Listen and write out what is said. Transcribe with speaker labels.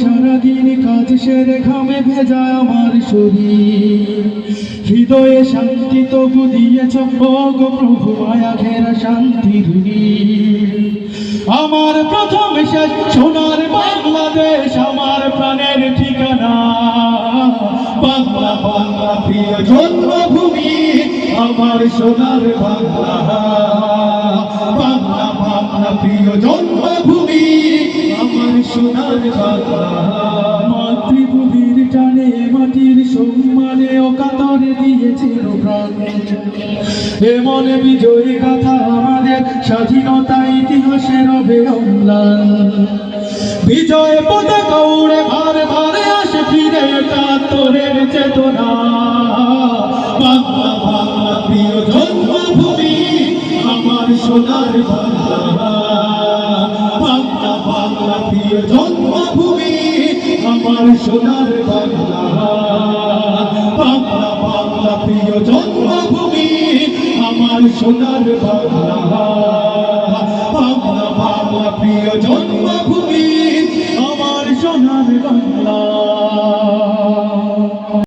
Speaker 1: সারাদিন কাজ সেরে ঘামে ভেজা আমার শরীর। হৃদয়ে শান্তি তবু দিয়েছ গো প্রভু মায়া ঘেরা শান্তির আমার প্রথম শেষ সোনার বাংলাদেশ, আমার প্রাণের ঠিকানা। বাংলা বাংলা, প্রিয় জন্মভূমি, আমার সোনার বাংলা। বাংলা বাংলা, প্রিয় জন্মভূমি। সোনার বাংলা মাতৃভূমির টানে মাটির সম্মানে ও কাতরে দিয়েছিল প্রাণ। এমন বিজয়ী গাথা আমাদের স্বাধীনতা ইতিহাসের হবে বিজয় পতাকা উড়ে ভারে ভারে আসে ফিরে একাত্তরের চেতনা। বাংলা বাংলা প্রিয় জন্মভূমি, আমার সোনার বাংলা। জন্মভূমি, আমার সোনার বাংলা বাংলা, প্রিয় জন্মভূমি, আমার সোনার বাংলা। বাংলা বাংলা, প্রিয় জন্মভূমি, আমার সোনার বাংলা।